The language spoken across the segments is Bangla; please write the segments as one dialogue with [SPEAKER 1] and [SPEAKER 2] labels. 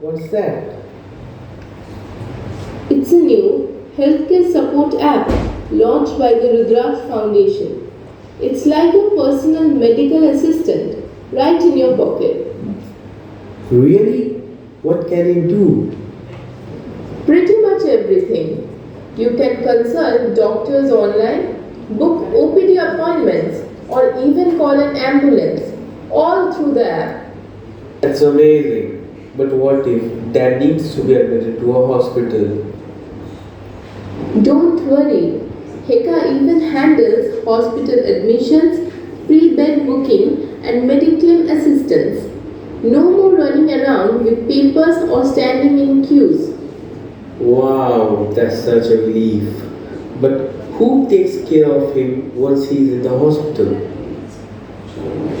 [SPEAKER 1] What's that?
[SPEAKER 2] It's a new healthcare support app launched by the Rudraksh Foundation. It's like your personal medical assistant right in your pocket.
[SPEAKER 1] Really? What can it do?
[SPEAKER 2] Pretty much everything. You can consult doctors online, book OPD appointments, or even call an ambulance, all through the app.
[SPEAKER 1] That's amazing. But what if dad needs to be admitted to a hospital?
[SPEAKER 2] Don't worry, Heka even handles hospital admissions, pre bed booking, and mediclaim assistance. No more running around with papers or standing in queues.
[SPEAKER 1] Wow, that's such a relief. But who takes care of him once he's in the hospital?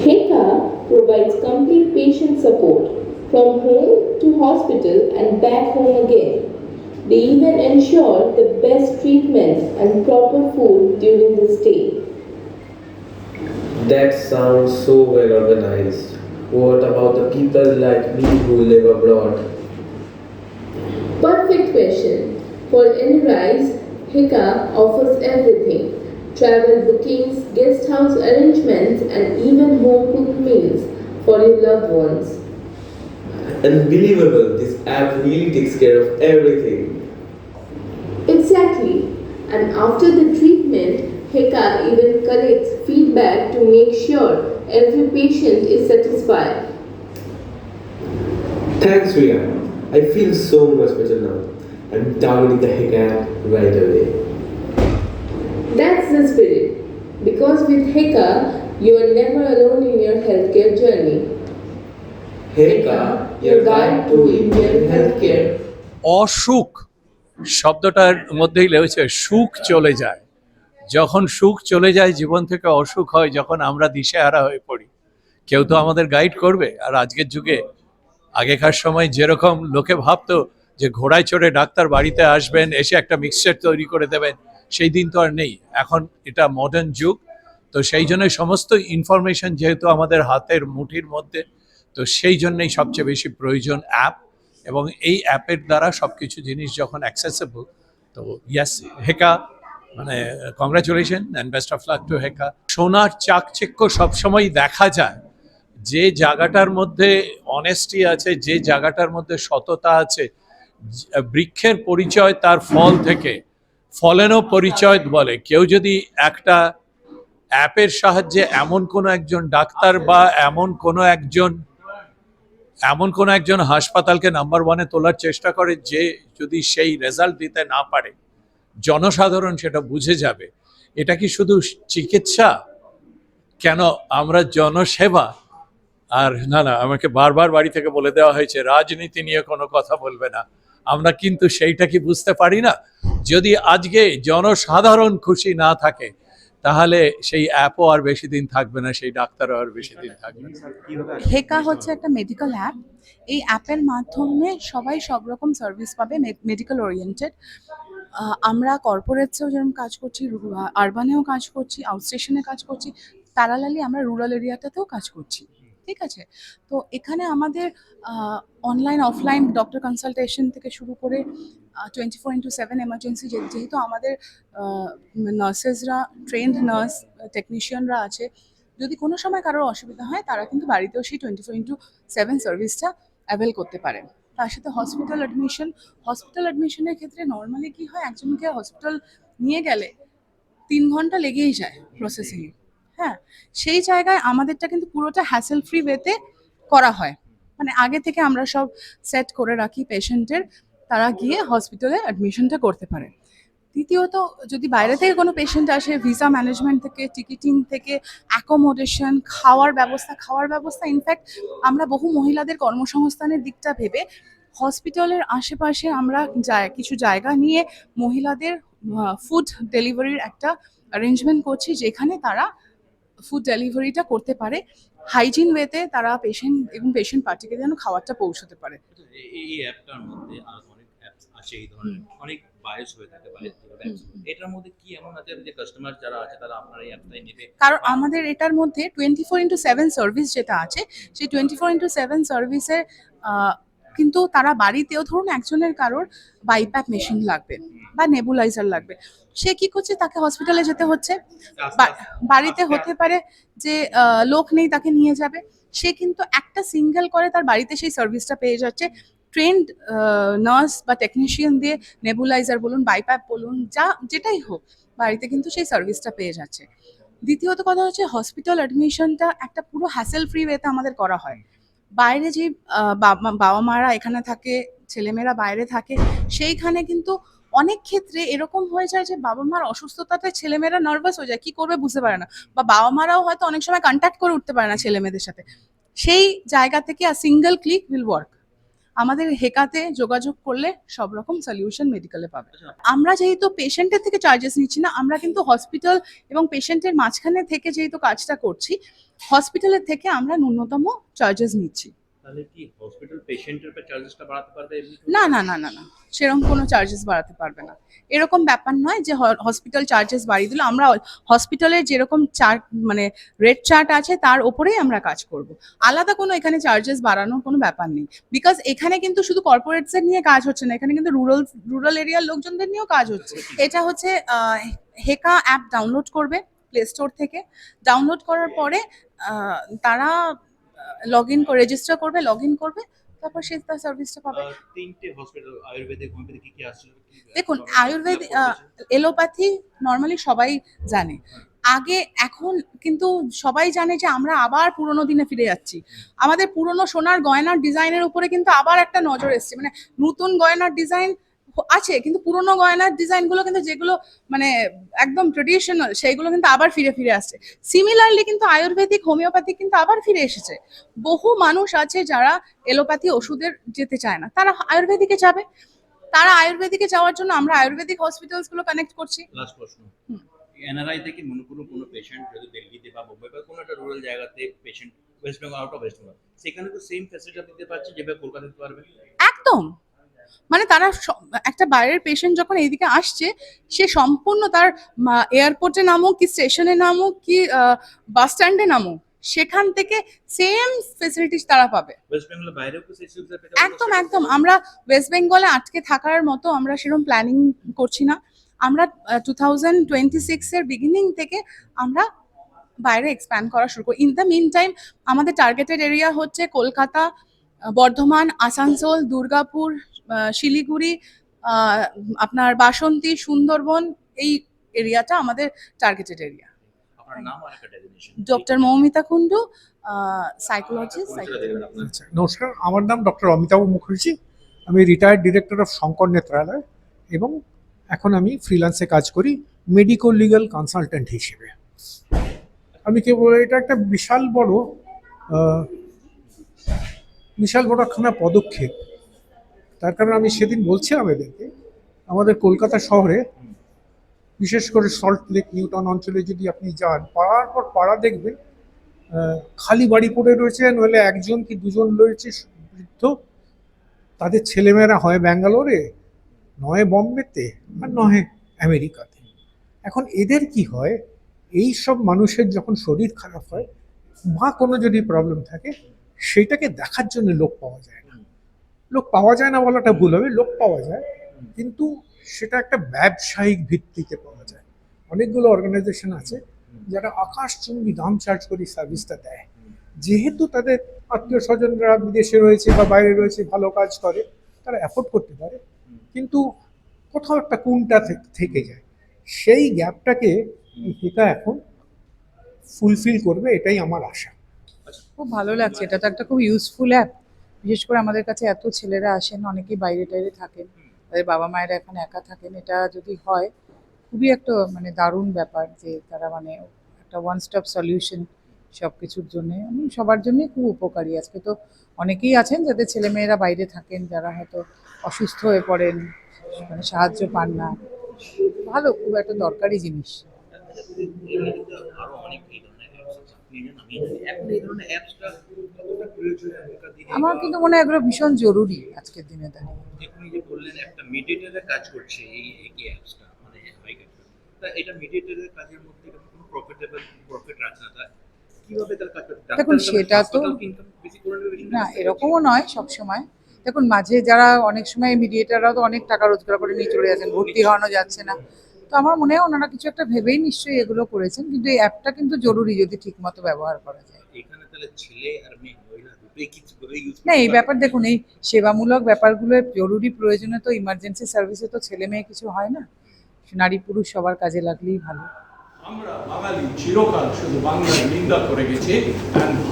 [SPEAKER 2] Heka provides complete patient support from home to hospital and back home again. They even ensure the best treatment and proper food during the stay.
[SPEAKER 1] That sounds so well organized. What about the people like me who live abroad?
[SPEAKER 2] Perfect question. For NRIs, Hika offers everything travel bookings, guest house arrangements, and even home cooked meals for your loved ones.
[SPEAKER 1] Unbelievable, this app really takes care of everything.
[SPEAKER 2] Exactly. And after the treatment, Heka even collects feedback to make sure every patient is satisfied.
[SPEAKER 1] Thanks, Ria. I feel so much better now. I'm downloading the Hick app right away.
[SPEAKER 2] That's the spirit. Because with Heka, you are never alone in your healthcare journey.
[SPEAKER 3] অসুখ, শব্দটার মধ্যেই লেগেছে, সুখ চলে যায়। যখন সুখ চলে যায়, জীবন থেকে অসুখ হয়, যখন আমরা দিশেহারা হয়ে পড়ি। কেউ তো আমাদের গাইড করবে, আর আজকের যুগে আগেকার সময় যেরকম লোকে ভাবতো যে ঘোড়ায় চড়ে ডাক্তার বাড়িতে আসবেন, এসে একটা মিক্সচার তৈরি করে দেবেন, সেই দিন তো আর নেই। এখন এটা মডার্ন যুগ, তো সেই জন্য সমস্ত ইনফরমেশন যেহেতু আমাদের হাতের মুঠির মধ্যে তো সেই জন্যই সবচেয়ে বেশি প্রয়োজন অ্যাপ এবং এই অ্যাপের দ্বারা সব কিছু জিনিস যখন অ্যাক্সেসেবল তো ইয়াস হেকা মানে congratulation and best of luck to Heka সোনার চাকচিক্য সবসময় দেখা যায়। যে জায়গাটার মধ্যে অনেস্টি আছে, যে জায়গাটার মধ্যে সততা আছে, বৃক্ষের পরিচয় তার ফল থেকে ফলেনও পরিচয় বলে। কেউ যদি একটা অ্যাপের সাহায্যে এমন কোনো একজন ডাক্তার বা এমন কোনো একজন এমন কোনো একজন হাসপাতালকে নাম্বার ওয়ানে তোলার চেষ্টা করে যে যদি সেই রেজাল্ট দিতে না পারে, জনসাধারণ সেটা বুঝে যাবে। এটা কি শুধু চিকিৎসা? কেন আমরা জনসেবা? আর না না, আমাকে বারবার বাড়ি থেকে বলে দেওয়া হয়েছে, রাজনীতি নিয়ে কোনো কথা বলবে না। আমরা কিন্তু সেইটা কি বুঝতে পারি না? যদি আজকে জনসাধারণ খুশি না থাকে তাহলে সেই অ্যাপও আর বেশি দিন থাকবে না, সেই ডাক্তারও আর বেশি দিন থাকবে
[SPEAKER 4] হেকা হচ্ছে একটা মেডিকেল অ্যাপ এই অ্যাপের মাধ্যমে সবাই সব রকম সার্ভিস পাবে মেডিকেল ওরিয়েন্টেড আমরা কর্পোরেটসেও যেরকম কাজ করছি আরবানেও কাজ করছি আউটস্টেশনে কাজ করছি প্যারালালি আমরা রুরাল এরিয়াটাতেও কাজ করছি, ঠিক আছে? তো এখানে আমাদের অনলাইন অফলাইন ডক্টর কনসালটেশন থেকে শুরু করে twenty four into seven emergency যেহেতু আমাদের নার্সেসরা ট্রেন্ড নার্স টেকনিশিয়ানরা আছে, যদি কোনো সময় কারোর অসুবিধা হয়, তারা কিন্তু বাড়িতেও সেই টোয়েন্টি ফোর ইন্টু সেভেন সার্ভিসটা অ্যাভেল করতে পারে। তার সাথে হসপিটাল অ্যাডমিশন হসপিটাল অ্যাডমিশনের ক্ষেত্রে নর্মালি কি হয়, একজনকে হসপিটাল নিয়ে গেলে তিন ঘণ্টা লেগেই যায় প্রসেসিংয়ে হ্যাঁ সেই জায়গায় আমাদেরটা কিন্তু পুরোটা হ্যাসেল ফ্রি ওয়েতে করা হয়। মানে আগে থেকে আমরা সব সেট করে রাখি পেশেন্টের তারা গিয়ে হসপিটালে অ্যাডমিশনটা করতে পারে। দ্বিতীয়ত, যদি বাইরে থেকে কোনো পেশেন্ট আসে ভিসা ম্যানেজমেন্ট থেকে টিকিটিং থেকে অ্যাকোমোডেশন খাওয়ার ব্যবস্থা খাওয়ার ব্যবস্থা ইনফ্যাক্ট আমরা বহু মহিলাদের কর্মসংস্থানের দিকটা ভেবে হসপিটালের আশেপাশে আমরা কিছু জায়গা নিয়ে মহিলাদের ফুড ডেলিভারির একটা অ্যারেঞ্জমেন্ট করছি, যেখানে তারা ফুড ডেলিভারিটা করতে পারে। হাইজিন ওয়েতে তারা পেশেন্ট এবং পেশেন্ট পার্টিকে যেন খাবারটা পৌঁছতে পারে।
[SPEAKER 5] এই অ্যাপটার মধ্যে আছে এই ধরনের অনেক বায়াস হয়ে থাকে বাইরে থেকে এটার মধ্যে কি এমন আছে যে কাস্টমার যারা আছে তারা আপনার এই অ্যাপটাই নেবে?
[SPEAKER 4] কারণ আমাদের এটার মধ্যে twenty four into seven service যেটা আছে সেই টোয়েন্টি ফোর ইন্টু সেভেন সার্ভিসের কিন্তু তারা বাড়িতেও ধরুন একজনের কারোর বাইপ্যাপ মেশিন লাগবে বা নেবুলাইজার লাগবে। সে কি করছে? তাকে হসপিটালে যেতে হচ্ছে। বাড়িতে হতে পারে যে লোক নেই তাকে নিয়ে যাবে। সে কিন্তু একটা সিঙ্গেল করে তার বাড়িতে সেই সার্ভিসটা পেয়ে যাচ্ছে। ট্রেন্ড নার্স বা টেকনিশিয়ান দিয়ে নেবুলাইজার বলুন বাইপ্যাপ বলুন, যা, যেটাই হোক, বাড়িতে কিন্তু সেই সার্ভিসটা পেয়ে যাচ্ছে। দ্বিতীয়ত কথা হচ্ছে হসপিটাল অ্যাডমিশনটা একটা পুরো হ্যাসেল ফ্রি ওয়েতে আমাদের করা হয়। বাইরে যে বাবা মারা এখানে থাকে, ছেলেমেয়েরা বাইরে থাকে, সেইখানে কিন্তু অনেক ক্ষেত্রে এরকম হয়ে যায় যে বাবা মার অসুস্থতাতে ছেলেমেয়েরা নার্ভাস হয়ে যায়, কি করবে বুঝতে পারে না। বা বাবা মারাও হয়তো অনেক সময় কন্ট্যাক্ট করে উঠতে পারে না ছেলে মেয়েদের সাথে। সেই জায়গা থেকে আর সিঙ্গেল ক্লিক উইল ওয়ার্ক আমাদের হেকাতে যোগাযোগ করলে সব রকম সলিউশন মেডিকেলে পাবে। আমরা যেহেতু পেশেন্টের থেকে চার্জেস নিচ্ছি না, আমরা কিন্তু হসপিটাল এবং পেশেন্টের মাঝখানে থেকে যেহেতু কাজটা করছি হসপিটালের থেকে আমরা ন্যূনতম চার্জেস নিচ্ছি।
[SPEAKER 5] তাহলে কি হসপিটাল পেশেন্টের উপর চার্জেসটা বাড়াতে পারবে
[SPEAKER 4] না না না না না। সেরকম কোনো চার্জেস বাড়াতে পারবে না। এরকম ব্যাপার নয় যে হসপিটাল চার্জেস বাড়িয়ে দিল আমরা হসপিটালের যেরকম চার্ট মানে রেট চার্ট আছে তার ওপরেই আমরা কাজ করব। আলাদা কোনো এখানে চার্জেস বাড়ানোর কোনো ব্যাপার নেই। বিকজ এখানে কিন্তু শুধু কর্পোরেটসের নিয়ে কাজ হচ্ছে না এখানে কিন্তু রুরাল রুরাল এরিয়ার লোকজনদের নিয়েও কাজ হচ্ছে। এটা হচ্ছে হেকা অ্যাপ ডাউনলোড করবে প্লে স্টোর থেকে। ডাউনলোড করার পরে তারা লগ ইন করে রেজিস্টার করবে লগ ইন করবে তারপর সে তার সার্ভিসটা পাবে।
[SPEAKER 5] তিনটে হসপিটাল আয়ুর্বেদিক হোমিওপ্যাথি কি কি আসছিল
[SPEAKER 4] দেখুন আয়ুর্বেদ? এলোপ্যাথি নর্মালি সবাই জানে। আগে এখন কিন্তু সবাই জানে যে আমরা আবার পুরোনো দিনে ফিরে যাচ্ছি। আমাদের পুরনো সোনার গয়নার ডিজাইনের উপরে কিন্তু আবার একটা নজর এসছে। মানে নতুন গয়নার ডিজাইন আছে কিন্তু পুরোনো গয়নার ডিজাইনগুলো কিন্তু যেগুলো মানে একদম ট্রেডিশনাল সেইগুলো কিন্তু আবার ফিরে ফিরে আসছে। সিমিলারলি কিন্তু আয়ুর্বেদিক হোমিওপ্যাথি কিন্তু আবার ফিরে এসেছে। বহু মানুষ আছে যারা এলোপ্যাথি ওষুধের যেতে চায় না। তারা আয়ুর্বেদিকে যাবে। তারা আয়ুর্বেদিকে যাওয়ার জন্য আমরা আয়ুর্বেদিক হসপিটালসগুলো কানেক্ট করছি।
[SPEAKER 5] লাস্ট প্রশ্ন। এনআরআই থেকে মনে করুন কোনো পেশেন্ট যদি দিল্লিতে বা মুম্বাই বা কোনো একটা রুরাল জায়গাতে patient West Bengal out of West Bengal সেখানে তো সেম ফ্যাসিলিটি দিতে পারছে যেভাবে কলকাতা দিতে পারবে?
[SPEAKER 4] একদম। মানে তারা একটা বাইরের পেশেন্ট যখন এইদিকে আসছে সে সম্পূর্ণ তার এয়ারপোর্টে নামুক কি স্টেশনে নামুক কি বাস স্ট্যান্ডে নামুক সেখান থেকে সেম ফেসিলিটিস তারা পাবে। একদম একদম। আমরা ওয়েস্ট বেঙ্গলে আটকে থাকার মতো আমরা সেরকম প্ল্যানিং করছি না। আমরা টু থাউজেন্ড টোয়েন্টি সিক্সের বিগিনিং থেকে আমরা বাইরে এক্সপ্যান্ড করা শুরু করি। ইন দ্য মিন টাইম আমাদের টার্গেটেড এরিয়া হচ্ছে কলকাতা বর্ধমান আসানসোল দুর্গাপুর শিলিগুড়ি আপনার বাসন্তী সুন্দরবন এই এরিয়াটা আমাদের টার্গেটেড এরিয়া
[SPEAKER 5] আপনার নাম আর একটা
[SPEAKER 4] designation doctor
[SPEAKER 5] Moumita Kundu psychologist
[SPEAKER 6] আচ্ছা নমস্কার আমার নাম ডক্টর অমিতাভ মুখার্জি। আমি retired director of Shankar Netralaya এবং এখন আমি ফ্রিল্যান্সে কাজ করি মেডিকো লিগ্যাল কনসালটেন্ট হিসেবে। আমি কেবল এটা একটা বিশাল বড় বিশাল বড় একখানা পদক্ষেপ। তার কারণ আমি সেদিন বলছিলাম এদেরকে আমাদের কলকাতা শহরে, বিশেষ করে সল্ট লেক নিউটন অঞ্চলে যদি আপনি যান, পাড়ার পর পাড়া দেখবেন খালি বাড়ি পড়ে রয়েছে, নইলে একজন কি দুজন রয়েছে বৃদ্ধ, তাদের ছেলেমেয়েরা হয় ব্যাঙ্গালোরে, নয় বম্বেতে, আর নয় আমেরিকাতে। এখন এদের কি হয়? এই সব মানুষের যখন শরীর খারাপ হয়, বা কোনো যদি প্রবলেম থাকে সেটাকে দেখার জন্য লোক পাওয়া যায় না। লোক পাওয়া যায় না বলাটা ভুল হবে, লোক পাওয়া যায়। কিন্তু সেটা একটা ব্যবসায়িক ভিত্তিতে পাওয়া যায়। অনেকগুলো অর্গানাইজেশন আছে যারা আকাশচুম্বী দাম চার্জ করে সার্ভিসটা দেয়। যেহেতু তাদের আত্মীয় স্বজনরা বিদেশে রয়েছে বা বাইরে রয়েছে, ভালো কাজ করে, তারা অ্যাফোর্ড করতে পারে। কিন্তু কোথাও একটা কোনটা থেকে যায়। সেই গ্যাপটাকে হেকা এখন ফুলফিল করবে, এটাই আমার আশা।
[SPEAKER 7] খুব ভালো লাগছে। এটা তো একটা খুব ইউজফুল অ্যাপ বিশেষ করে আমাদের কাছে এত ছেলেরা আসেন, অনেকেই বাইরে টাইরে থাকেন। তাদের বাবা মায়েরা এখন একা থাকেন। এটা যদি হয়, খুবই একটা মানে দারুণ ব্যাপার যে তারা মানে একটা ওয়ান স্টপ সলিউশন সব কিছুর জন্য সবার জন্যই খুব উপকারী। আজকে তো অনেকেই আছেন যাদের ছেলেমেয়েরা বাইরে থাকেন, যারা হয়তো অসুস্থ হয়ে পড়েন মানে সাহায্য পান না। ভালো, খুব একটা দরকারি জিনিস। আমার কিন্তু মনে হয় এগুলো ভীষণ জরুরি আজকের দিনে দাঁড়িয়ে
[SPEAKER 5] আপনি যে বললেন একটা মিডিয়েটারের কাজ করছে এই এই অ্যাপসটা মানে তা এটা মিডিয়েটারের কাজের মধ্যে কোনো প্রফিটেবল প্রফিট রাখে না। কীভাবে তার কাজ
[SPEAKER 7] দেখুন, সেটা তো- না এরকমও নয় সব সময় দেখুন মাঝে যারা অনেক সময় মিডিয়েটাররাও তো অনেক টাকা রোজগার করে নিয়ে চলে যাচ্ছেন ভর্তি হওয়ানো যাচ্ছে না। তো আমার মনে হয় ওনারা কিছু একটা ভেবেই নিশ্চয়ই এগুলো করেছেন কিন্তু এই অ্যাপটা কিন্তু জরুরি যদি ঠিকমতো ব্যবহার করা যায়।
[SPEAKER 5] এখানে তাহলে ছেলে আর
[SPEAKER 7] না এই ব্যাপার দেখুন এই সেবামূলক ব্যাপারগুলো জরুরি প্রয়োজনে তো ইমার্জেন্সি সার্ভিসে তো ছেলে মেয়ে কিছু হয় না। নারী পুরুষ সবার কাজে লাগলেই ভালো।
[SPEAKER 3] আমরা বাঙালি চিরকাল শুধু বাংলার নিন্দা করে গেছি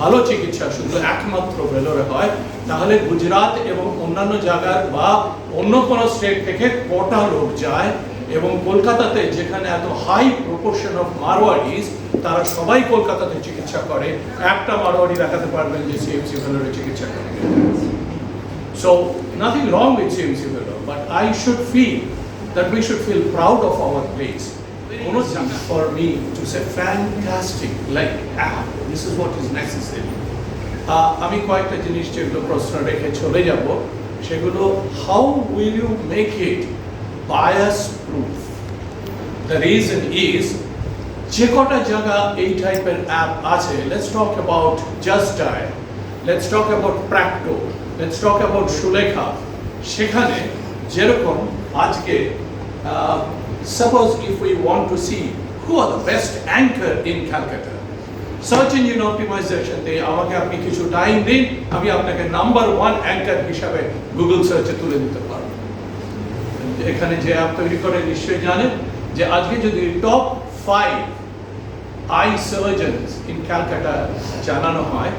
[SPEAKER 3] ভালো চিকিৎসা শুধু একমাত্র ভেলোরে হয়। তাহলে গুজরাট এবং অন্যান্য জায়গার বা অন্য কোনো স্টেট থেকে কটা লোক যায়? এবং কলকাতাতে যেখানে এত হাই প্রপোর্শন অফ মারোয়ারিজ তারা সবাই কলকাতাতে চিকিৎসা করে। একটা মারোয়ারি দেখাতে পারবেন যে সিএমসি ভেলোরে চিকিৎসা করে। So nothing wrong with CMC Vellore but I should feel that we should feel proud of our place কোনো for me to say fantastic like this is what is necessary আমি কয়েকটা জিনিস যেগুলো প্রশ্ন রেখে চলে যাব সেগুলো how will you make it bias proof the reason is যে কটা জায়গা এই টাইপের অ্যাপ আছে let's talk about Justdial let's talk about Practo let's talk about Sulekha সেখানে যেরকম আজকে suppose if we want to see who are the best anchor in Calcutta search engine optimisation দিয়ে আমাকে আপনি কিছু টাইম দিন, আমি আপনাকে নাম্বার ওয়ান অ্যাঙ্কার হিসাবে গুগল সার্চে তুলে দিতে পারব। এখানে যে অ্যাপ তৈরি করে নিশ্চয়ই জানেন যে আজকে যদি top five eye surgeons in Calcutta জানানো হয়,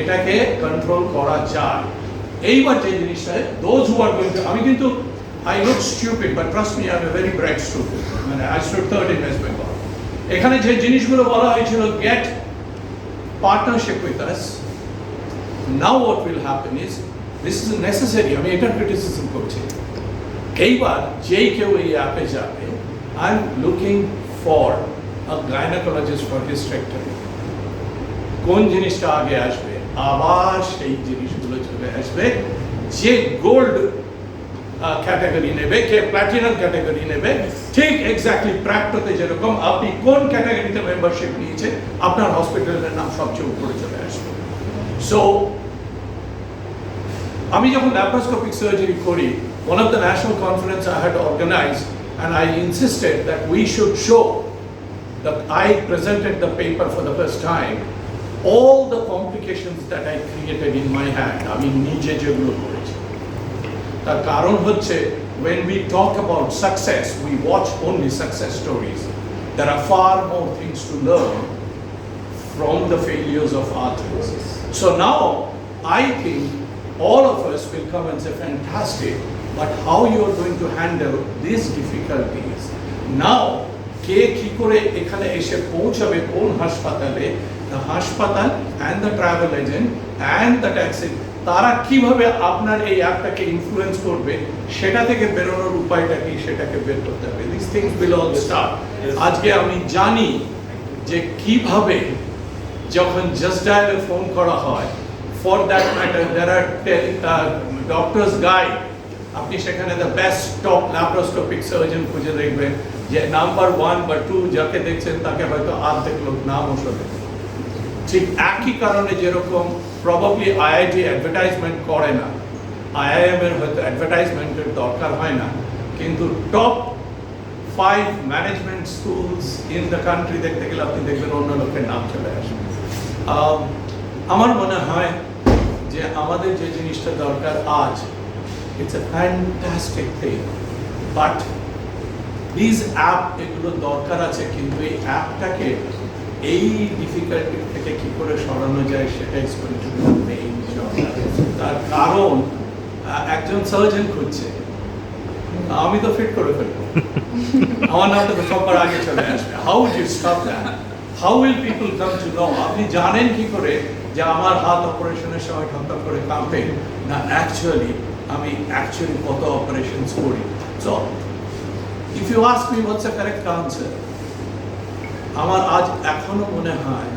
[SPEAKER 3] এটাকে কন্ট্রোল করা যায়। এইবার যে জিনিসটা দোজ হু গোয়িং আমি কিন্তু I look stupid but trust me I a very bright student মানে I stood third in West Bengal এখানে যে জিনিসগুলো বলা হয়েছিল get partnership with us now what will happen is this is necessary আমি এটা ক্রিটিসিজম করছি। এইবার যেই কেউ এই অ্যাপে যাবে I am looking for a gynaecologist for hysterectomy কোন জিনিসটা আগে আসবে? আবার সেই জিনিসগুলো চলে আসবে, যে গোল্ড ক্যাটাগরি নেবে, কে প্ল্যাটিনাম ক্যাটাগরি নেবে, ঠিক এক্স্যাক্টলি প্র্যাক্টোতে যেরকম আপনি কোন ক্যাটাগরিতে মেম্বারশিপ নিয়েছেন আপনার হসপিটালের নাম সবচেয়ে উপরে চলে আসবে। সো আমি যখন ল্যাপ্রোস্কোপিক সার্জারি করি one of the national conference I had organized and I insisted that we should show that I presented the paper for the first time all the complications that I created in my hand আমি নিজে যেগুলো করেছি তার কারণ হচ্ছে when we talk about success we watch only success stories there are far more things to learn from the failures of others. So now I think all of us will come and say, fantastic, But how you are going to handle these difficulties? Now, কে কি করে এখানে এসে পৌঁছাবে কোন হাসপাতালে? The হাসপাতাল and the travel agent and the taxi তারা কীভাবে আপনার এই অ্যাপটাকে ইনফ্লুয়েন্স করবে? সেটা থেকে বেরোনোর উপায়টা কি? সেটাকে বের করতে হবে। This things will all start আজকে আমি জানি যে কীভাবে যখন জাস্ট ডায়ালে ফোন করা হয় for that matter there are doctors guide আপনি সেখানে the best top laparoscopic surgeon খুঁজে দেখবেন যে নাম্বার ওয়ান বা টু যাকে দেখছেন তাকে হয়তো আর্ধেক লোক নামও শোনে ঠিক একই কারণে যেরকম প্রবাবলি আইআইটি অ্যাডভার্টাইজমেন্ট করে না আইআইএম এর হয়তো অ্যাডভার্টাইজমেন্টের দরকার হয় না কিন্তু top five management schools in the country দেখতে গেলে আপনি দেখবেন অন্য লোকের নাম চলে আম, আমার মনে হয় যে আমাদের যে জিনিসটা দরকার আজ it's a fantastic thing but this app এগুলো দরকার আছে, কিন্তু এই অ্যাপটাকে এই ডিফিকাল্টি থেকে কি করে সরানো যায় সেটা মেইন তার কারণ একজন সার্জন খুঁজছে। আমি তো ফিট করে ফেলব। আমার নামটা তো সবার আগে চলে আসবে। How do stop that how will people come to know আপনি জানেন কি করে যে আমার হাত অপারেশনের সময় ঠকঠক করে কাঁপে? না অ্যাকচুয়ালি আমি অ্যাকচুয়ালি কত অপারেশনস করি so if you ask me what's a correct answer আমার আজ এখনো মনে হয়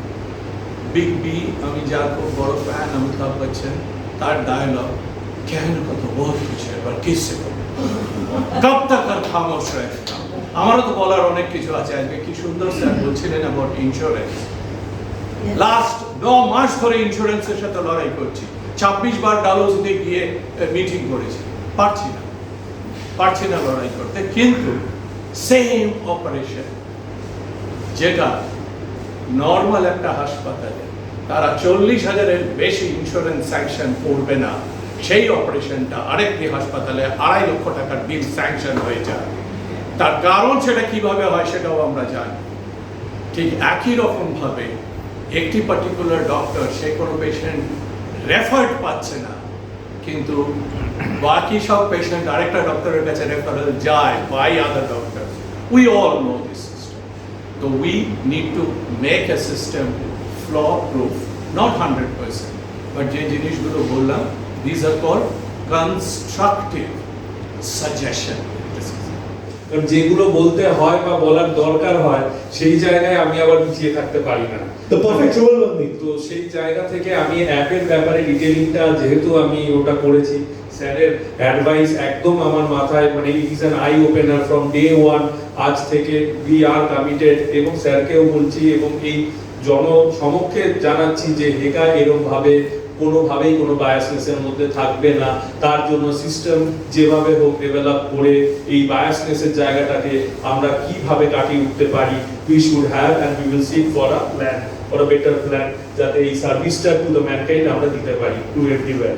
[SPEAKER 3] বিগ বি আমি যার খুব বড় ফ্যান অমিতাভ বচ্চন তার ডায়লগ कहने को तो बहुत कुछ है पर किससे कहूं কব তক আর খামোশ रहना আমারও তো বলার অনেক কিছু আছে আজকে কি সুন্দর স্যার বলছিলেন অ্যাবাউট ইন্স্যুরেন্স লাস্ট ন মাস ধরে ইন্স্যুরেন্সের সাথে লড়াই করছি ছাব্বিশ বার ডালহৌসিতে গিয়ে মিটিং করেছি। পারছি না। পারছি না লড়াই করতে। কিন্তু সেম অপারেশন যেটা নর্মাল একটা হাসপাতালে তারা চল্লিশ হাজারের বেশি ইন্স্যুরেন্স স্যাংশন করবে না, সেই অপারেশনটা আরেকটি হাসপাতালে আড়াই লক্ষ টাকার বিল স্যাংশন হয়ে যায়। তার কারণ সেটা কীভাবে হয় সেটাও আমরা জানি। ঠিক একই রকমভাবে একটি পার্টিকুলার ডক্টর সে কোনো পেশেন্ট রেফার্ড পাচ্ছে না। কিন্তু বাকি সব পেশেন্ট আরেকটা ডক্টরের কাছে রেফারেল যায় by other doctor we all know this তো we need to make a system foolproof not hundred percent but যে জিনিসগুলো বললাম this are call constructive suggestion
[SPEAKER 8] কারণ যেগুলো বলতে হয় বা বলার দরকার হয় সেই জায়গায় আমি আবার পিছিয়ে থাকতে পারি না।
[SPEAKER 9] তো perfect role বন্দী
[SPEAKER 8] তো সেই জায়গা থেকে আমি অ্যাপের ব্যাপারে ডিটেলিংটা যেহেতু আমি ওটা করেছি স্যারের অ্যাডভাইস একদম আমার মাথায় মানে it is an eye opener from day one আজ থেকে উই আর কমিটেড এবং স্যারকেও বলছি এবং এই জন সমক্ষে জানাচ্ছি যে হেকা এরকম ভাবে কোনোভাবেই কোনো বায়াসনেসের মধ্যে থাকবে না। তার জন্য সিস্টেম যেভাবে হোক ডেভেলপ করে এই বায়াসনেসের জায়গাটাকে আমরা কীভাবে কাটিয়ে উঠতে পারি we should have and we will seek for a plan for a better plan যাতে এই সার্ভিসটা টু দ্য ম্যানকাইন্ড আমরা দিতে পারি to everywhere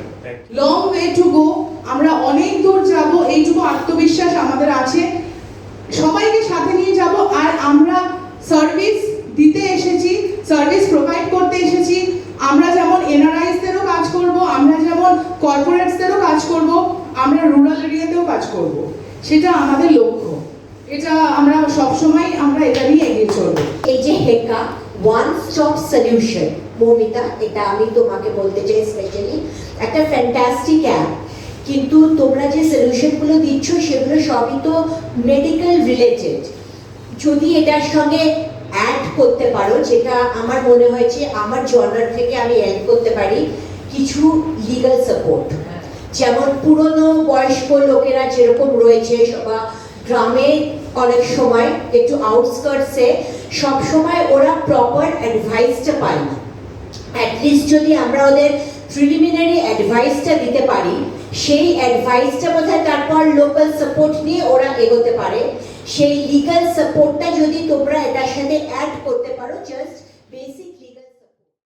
[SPEAKER 10] long way to go আমরা অনেক দূর যাব, এইটুকু আত্মবিশ্বাস আমাদের আছে। সবাইকে সাথে নিয়ে যাব, আর আমরা সার্ভিস দিতে এসেছি সার্ভিস প্রোভাইড করতে এসেছি আমরা যেমন এনআরআইসদেরও কাজ করব আমরা যেমন কর্পোরেটসদেরও কাজ করব আমরা রুরাল এরিয়াতেও কাজ করব সেটা আমাদের লক্ষ্য। এটা আমরা সবসময় আমরা এটা নিয়ে এগিয়ে চলবো।
[SPEAKER 11] এই যে হেকা ওয়ান স্টপ সলিউশন মৌমিতা, এটা আমি তোমাকে বলতে চাই স্পেশালি একটা ফ্যান্টাস্টিক অ্যাপ কিন্তু তোমরা যে সলিউশনগুলো দিচ্ছ, সেগুলো সবই তো মেডিকেল রিলেটেড যদি এটার সঙ্গে অ্যাড করতে পারো, যেটা আমার মনে হয়েছে আমার জনার থেকে আমি অ্যাড করতে পারি, কিছু লিগাল সাপোর্ট যেমন পুরনো বয়স্ক লোকেরা যেরকম রয়েছে বা গ্রামে অনেক সময় একটু আউটস্কার্টসে সব সময় ওরা প্রপার অ্যাডভাইসটা পায়। না অ্যাটলিস্ট যদি আমরা ওদের প্রিলিমিনারি অ্যাডভাইসটা দিতে পারি, সেই অ্যাডভাইসটা বোধহয় তারপর লোকাল সাপোর্ট নিয়ে ওরা এগোতে পারে। সেই লিগাল সাপোর্টটা যদি তোমরা এটার সাথে অ্যাড করতে